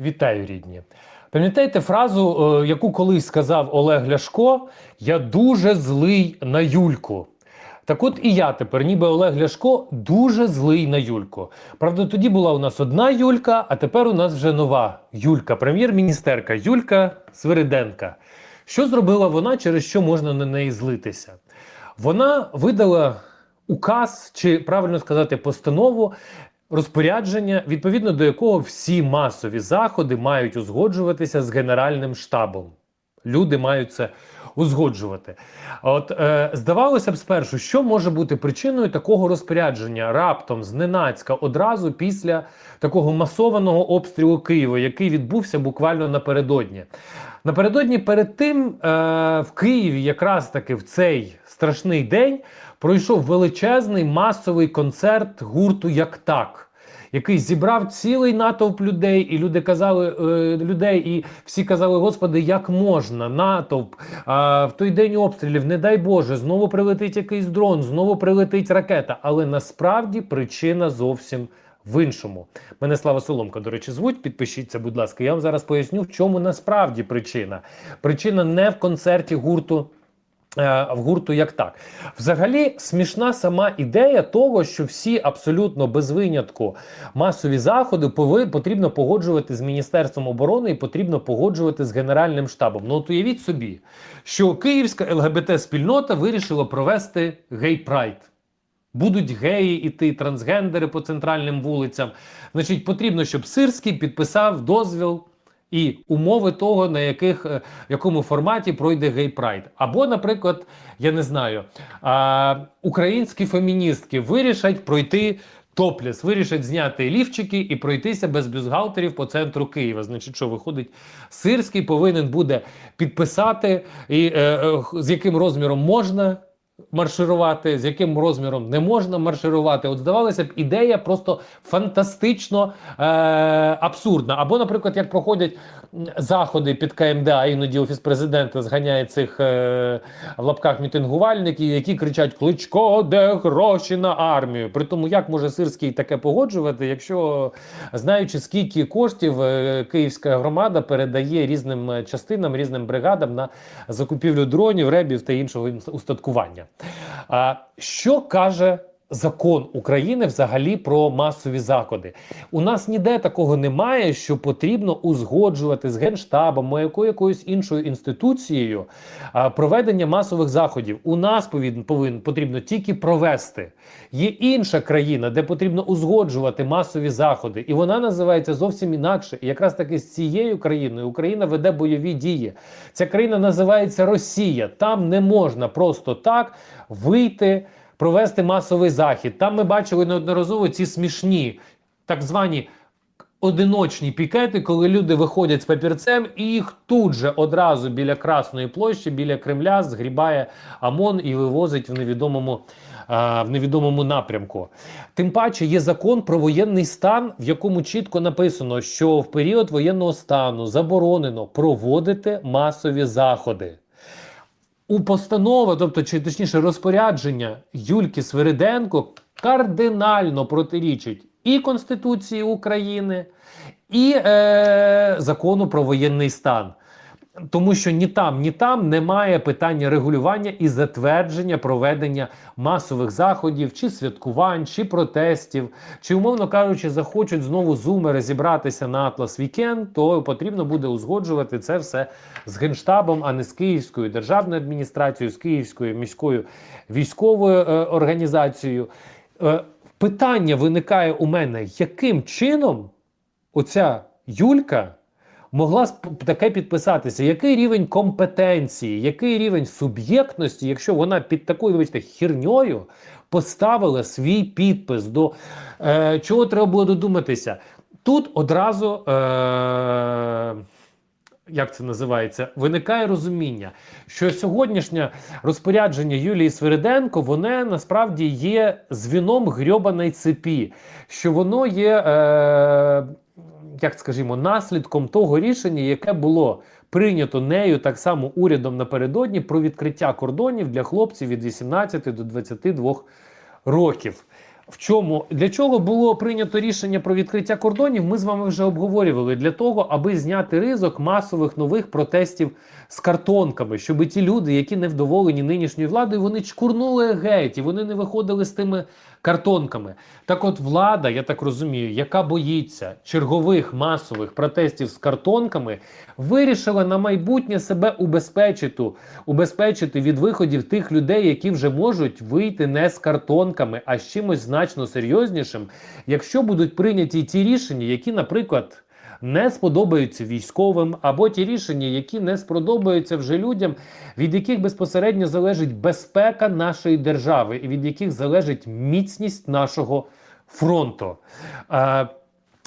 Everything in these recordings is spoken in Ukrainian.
Вітаю, рідні. Пам'ятаєте фразу, е, яку колись сказав Олег Ляшко: Я дуже злий на Юльку. Так от і я тепер, ніби Олег Ляшко, дуже злий на Юльку. Правда, тоді була у нас одна Юлька, а тепер у нас вже нова Юлька, прем'єр-міністерка Юлька Свириденка. Що зробила вона, через що можна на неї злитися? Вона видала указ, чи правильно сказати, постанову, розпорядження, відповідно до якого всі масові заходи мають узгоджуватися з Генеральним штабом. Люди мають це узгоджувати. От е, здавалося б, спершу, що може бути причиною такого розпорядження раптом зненацька одразу після такого масованого обстрілу Києва, який відбувся буквально напередодні. Напередодні перед тим е, в Києві, якраз таки в цей страшний день, пройшов величезний масовий концерт гурту Як так. Який зібрав цілий натовп людей, і люди казали е, людей, і всі казали: Господи, як можна? Натовп а, в той день обстрілів, не дай Боже, знову прилетить якийсь дрон, знову прилетить ракета. Але насправді причина зовсім в іншому. Мене Слава Соломка, до речі, звуть. Підпишіться, будь ласка. Я вам зараз поясню, в чому насправді причина. Причина не в концерті гурту. Е, В гурту як так. Взагалі смішна сама ідея того, що всі абсолютно без винятку масові заходи пови, потрібно погоджувати з Міністерством оборони і потрібно погоджувати з Генеральним штабом. Ну от уявіть собі, що київська ЛГБТ-спільнота вирішила провести гей-прайд. Будуть геї іти, трансгендери по центральним вулицям. Значить, потрібно, щоб Сирський підписав дозвіл і умови того, на яких е, в якому форматі пройде гей-прайд. Або, наприклад, я не знаю, а, українські феміністки вирішать пройти. Топліс вирішать зняти лівчики і пройтися без бюстгальтерів по центру Києва. Значить, що виходить, Сирський повинен буде підписати, і, е, е, з яким розміром можна марширувати, з яким розміром не можна марширувати. От здавалося б, ідея просто фантастично е, абсурдна. Або, наприклад, як проходять заходи під КМДА, іноді офіс президента зганяє цих е, в лапках мітингувальників, які кричать: Кличко, де гроші на армію. При тому, як може Сирський таке погоджувати, якщо знаючи, скільки коштів е, київська громада передає різним частинам, різним бригадам на закупівлю дронів, ребів та іншого устаткування. А, що каже закон України взагалі про масові заходи? У нас ніде такого немає, що потрібно узгоджувати з генштабом або якою- якоюсь іншою інституцією проведення масових заходів. У нас повинен потрібно тільки провести. Є інша країна, де потрібно узгоджувати масові заходи, і вона називається зовсім інакше. І якраз таки з цією країною Україна веде бойові дії. Ця країна називається Росія. Там не можна просто так вийти, провести масовий захід. Там ми бачили неодноразово ці смішні, так звані. Одиночні пікети, коли люди виходять з папірцем, і їх тут же одразу біля Красної площі, біля Кремля згрібає ОМОН і вивозить в невідомому, а, в невідомому напрямку. Тим паче є закон про воєнний стан, в якому чітко написано, що в період воєнного стану заборонено проводити масові заходи. У постанова, тобто, чи точніше розпорядження Юльки Свириденко кардинально протирічить і Конституції України, і е, закону про воєнний стан. Тому що ні там, ні там немає питання регулювання і затвердження проведення масових заходів, чи святкувань, чи протестів, чи, умовно кажучи, захочуть знову зумери зібратися на Атлас Вікенд, то потрібно буде узгоджувати це все з генштабом, а не з Київською державною адміністрацією, з Київською міською військовою е, організацією. Е, питання виникає у мене, яким чином оця Юлька могла таке підписатися? Який рівень компетенції, який рівень суб'єктності, якщо вона під такою вибачте, херньою поставила свій підпис до е, чого треба було додуматися? Тут одразу. Е, як це називається, виникає розуміння, що сьогоднішнє розпорядження Юлії Свириденко воно насправді є звіном грьобаної цепі, що воно є, е, як скажімо, наслідком того рішення, яке було прийнято нею так само урядом напередодні про відкриття кордонів для хлопців від 18 до 22 років. В чому для чого було прийнято рішення про відкриття кордонів? Ми з вами вже обговорювали для того, аби зняти ризик масових нових протестів з картонками, щоб ті люди, які не вдоволені нинішньою владою, вони чкурнули геть і вони не виходили з тими картонками. Так, от влада, я так розумію, яка боїться чергових масових протестів з картонками, вирішила на майбутнє себе убезпечити, убезпечити від виходів тих людей, які вже можуть вийти не з картонками, а з чимось значно серйознішим, якщо будуть прийняті ті рішення, які, наприклад. Не сподобаються військовим, або ті рішення, які не сподобаються вже людям, від яких безпосередньо залежить безпека нашої держави, і від яких залежить міцність нашого фронту.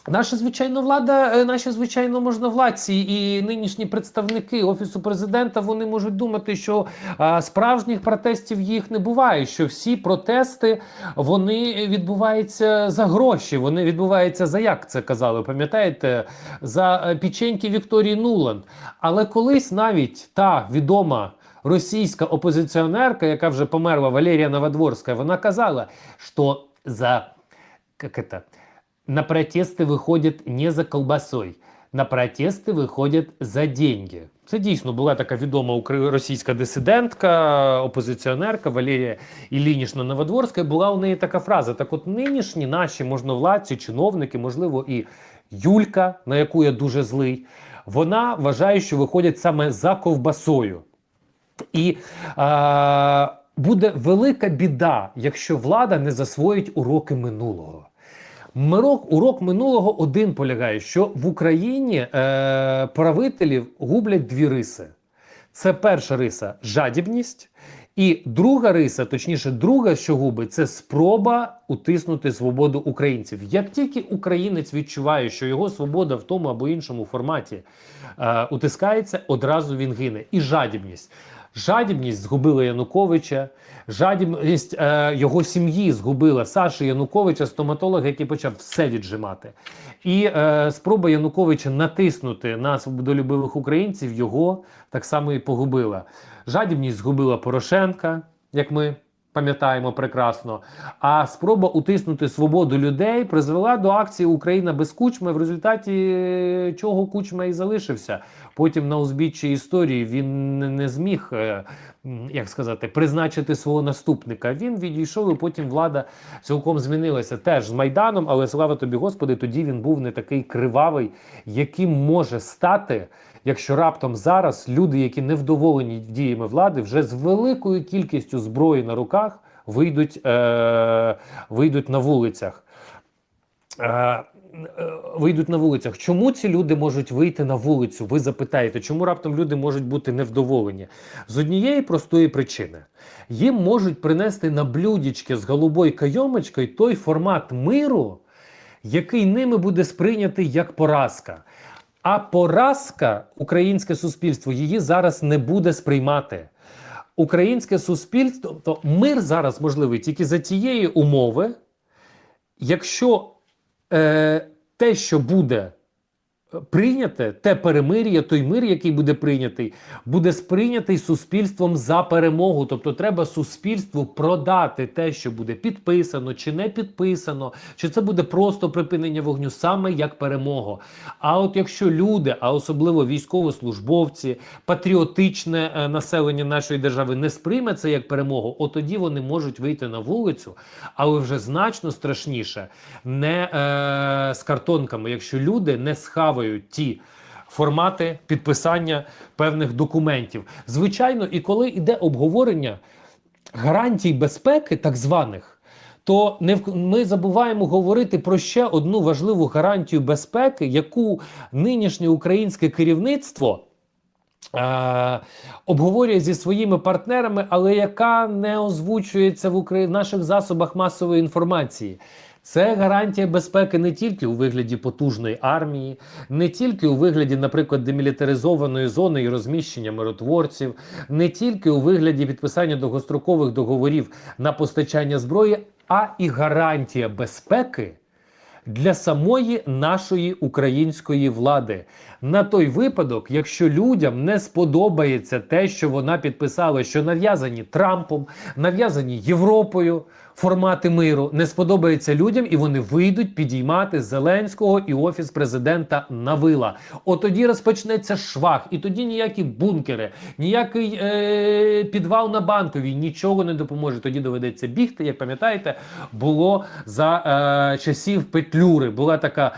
Е, Наша звичайно влада, е, наші звичайно можновладці і нинішні представники офісу президента вони можуть думати, що а, справжніх протестів їх не буває. Що всі протести вони відбуваються за гроші. Вони відбуваються за як це казали, пам'ятаєте, за е, печеньки Вікторії Нуланд. Але колись навіть та відома. Російська опозиціонерка, яка вже померла Валерія Новодворська, вона казала, що за как это, на протесты выходят не за колбасой, на протести виходять за деньги. Це дійсно була така відома російська дисидентка, опозиціонерка Валерія Іллінішна Новодворська. Була у неї така фраза. Так, от нинішні наші можновладці, чиновники, можливо, і Юлька, на яку я дуже злий, вона вважає, що виходять саме за ковбасою. І е, буде велика біда, якщо влада не засвоїть уроки минулого. Мирок, урок минулого один полягає, що в Україні е, правителів гублять дві риси. Це перша риса жадібність, і друга риса, точніше, друга, що губить, це спроба утиснути свободу українців. Як тільки українець відчуває, що його свобода в тому або іншому форматі е, утискається, одразу він гине. І жадібність. Жадібність згубила Януковича, жадібність е, його сім'ї згубила Саші Януковича, стоматолога, який почав все віджимати. І е, спроба Януковича натиснути на свободолюбивих українців його так само і погубила. Жадібність згубила Порошенка, як ми пам'ятаємо прекрасно. А спроба утиснути свободу людей призвела до акції Україна без кучми, в результаті е, чого кучма і залишився. Потім на узбіччі історії він не- зміг, е, як сказати, призначити свого наступника. Він відійшов, і потім влада цілком змінилася. Теж з Майданом, але слава тобі, Господи, тоді він був не такий кривавий, яким може стати. Якщо раптом зараз люди, які невдоволені діями влади, вже з великою кількістю зброї на руках вийдуть, е, вийдуть на вулицях. Е, Вийдуть на вулицях. Чому ці люди можуть вийти на вулицю? Ви запитаєте, чому раптом люди можуть бути невдоволені? З однієї простої причини: їм можуть принести на блюдечки з голубою кайомочкою той формат миру, який ними буде сприйнятий як поразка. А поразка українське суспільство її зараз не буде сприймати. Українське суспільство, то мир зараз можливий тільки за тієї умови, якщо е, те, що буде прийняте, те перемир'я, той мир, який буде прийнятий, буде сприйнятий суспільством за перемогу. Тобто треба суспільству продати те, що буде підписано чи не підписано, чи це буде просто припинення вогню, саме як перемогу. А от якщо люди, а особливо військовослужбовці, патріотичне е, населення нашої держави не сприйме це як перемогу, от тоді вони можуть вийти на вулицю, але вже значно страшніше не е, з картонками, якщо люди не схавають ті. Формати підписання певних документів. Звичайно, і коли йде обговорення гарантій безпеки, так званих, то не ми забуваємо говорити про ще одну важливу гарантію безпеки, яку нинішнє українське керівництво. Е, обговорює зі своїми партнерами, але яка не озвучується в наших засобах масової інформації. Це гарантія безпеки не тільки у вигляді потужної армії, не тільки у вигляді, наприклад, демілітаризованої зони і розміщення миротворців, не тільки у вигляді підписання довгострокових договорів на постачання зброї, а і гарантія безпеки для самої нашої української влади. На той випадок, якщо людям не сподобається те, що вона підписала, що нав'язані Трампом, нав'язані Європою формати миру, не сподобається людям, і вони вийдуть підіймати Зеленського і офіс президента на вила. От тоді розпочнеться швах, і тоді ніякі бункери, ніякий е- підвал на банковій нічого не допоможе. Тоді доведеться бігти. Як пам'ятаєте, було за е- часів Петлюри. Була така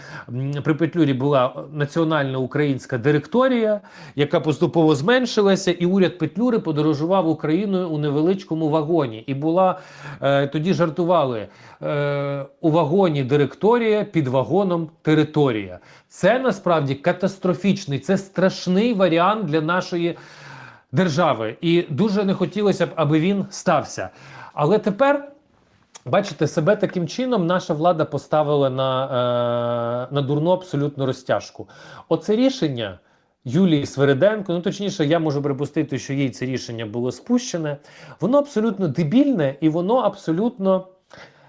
при Петлюрі була національна українська директорія, яка поступово зменшилася, і уряд Петлюри подорожував Україною у невеличкому вагоні. І була е, тоді жартували е, у вагоні директорія під вагоном територія. Це насправді катастрофічний, це страшний варіант для нашої держави. І дуже не хотілося б, аби він стався. Але тепер. Бачите, себе таким чином наша влада поставила на, е, на дурну абсолютно розтяжку. Оце рішення Юлії Свериденко, ну точніше, я можу припустити, що їй це рішення було спущене. Воно абсолютно дебільне і воно абсолютно,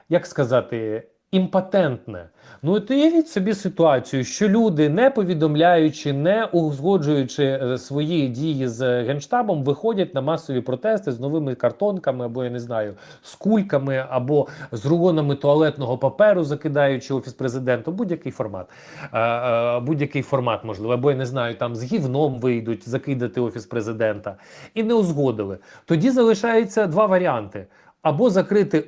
як сказати, імпотентне. Ну от уявіть собі ситуацію, що люди, не повідомляючи, не узгоджуючи е, свої дії з генштабом, виходять на масові протести з новими картонками, або я не знаю, з кульками, або з рулонами туалетного паперу, закидаючи офіс президента, будь-який формат, Е, е, будь-який формат можливо, або я не знаю, там з гівном вийдуть закидати офіс президента, і не узгодили. Тоді залишається два варіанти: або закрити е,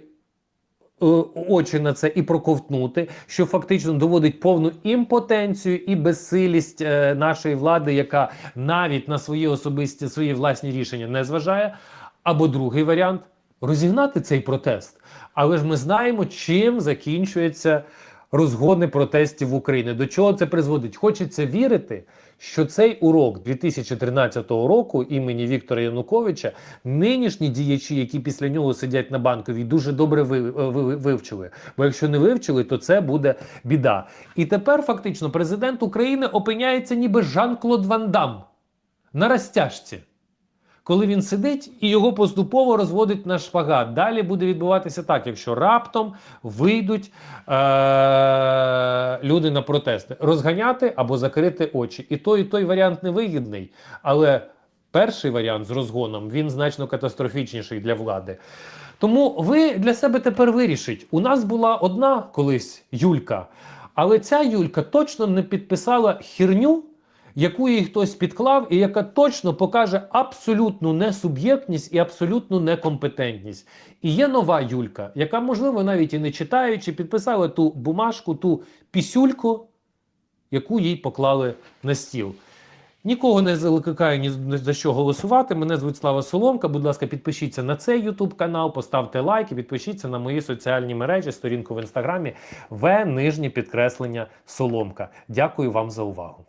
очі на це і проковтнути, що фактично доводить повну імпотенцію і безсилість е, нашої влади, яка навіть на свої особисті свої власні рішення не зважає. Або другий варіант розігнати цей протест. Але ж ми знаємо, чим закінчується розгони протестів в Україні. До чого це призводить? Хочеться вірити, що цей урок 2013 року імені Віктора Януковича нинішні діячі, які після нього сидять на банковій, дуже добре ви, ви- вивчили. Бо якщо не вивчили, то це буде біда. І тепер фактично президент України опиняється ніби Жан-Клод Ван Дам на розтяжці. Коли він сидить і його поступово розводить на шпагат. Далі буде відбуватися так, якщо раптом вийдуть е- люди на протести, розганяти або закрити очі. І той, і той варіант невигідний, але перший варіант з розгоном він значно катастрофічніший для влади. Тому ви для себе тепер вирішіть. У нас була одна колись Юлька, але ця Юлька точно не підписала херню, яку їй хтось підклав, і яка точно покаже абсолютну несуб'єктність і абсолютну некомпетентність. І є нова Юлька, яка, можливо, навіть і не читаючи, підписала ту бумажку, ту пісюльку, яку їй поклали на стіл. Нікого не закликаю ні за що голосувати. Мене звуть Слава Соломка. Будь ласка, підпишіться на цей YouTube канал, поставте лайк і підпишіться на мої соціальні мережі, сторінку в інстаграмі В нижнє підкреслення Соломка. Дякую вам за увагу.